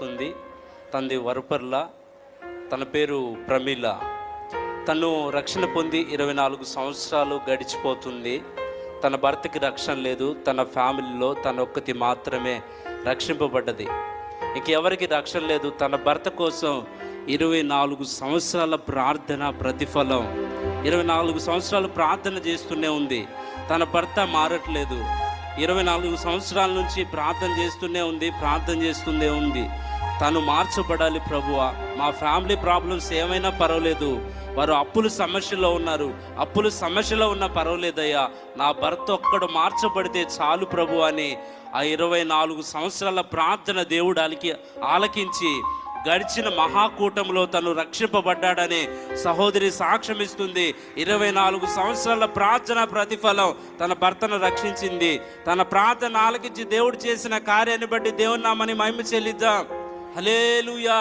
వస్తుంది తనది వరపర్ల తన పేరు ప్రమీల. తను రక్షణ పొంది ఇరవై నాలుగు సంవత్సరాలు గడిచిపోతుంది. తన భర్తకి రక్షణ లేదు తన ఫ్యామిలీలో తన ఒక్కతి మాత్రమే రక్షింపబడ్డది. ఇంకెవరికి రక్షణ లేదు తన భర్త కోసం ఇరవై నాలుగు సంవత్సరాల ప్రార్థన ప్రతిఫలం. ఇరవై నాలుగు సంవత్సరాలు ప్రార్థన చేస్తూనే ఉంది. తన భర్త మారట్లేదు. ఇరవై నాలుగు సంవత్సరాల నుంచి ప్రార్థన చేస్తూనే ఉంది ప్రార్థన చేస్తూనే ఉంది. తను మార్చబడాలి ప్రభువ. మా ఫ్యామిలీ ప్రాబ్లమ్స్ ఏమైనా పర్వాలేదు. వారు అప్పుల సమస్యలో ఉన్నారు. అప్పుల సమస్యలో ఉన్న పర్వాలేదయ్యా. నా భర్త ఒక్కడు మార్చబడితే చాలు ప్రభు అని ఆ ఇరవై నాలుగు సంవత్సరాల ప్రార్థన దేవుడు ఆలకి ఆలకించి గడిచిన మహాకూటంలో తను రక్షింపబడ్డాడని సహోదరి సాక్ష్యం ఇస్తుంది ఇరవై నాలుగు సంవత్సరాల ప్రార్థన ప్రతిఫలం తన భర్తను రక్షించింది. తన ప్రార్థన ఆలకించి దేవుడు చేసిన కార్యాన్ని బట్టి దేవుని నామని మహిమ చెల్లిద్దాం. హలేలుయా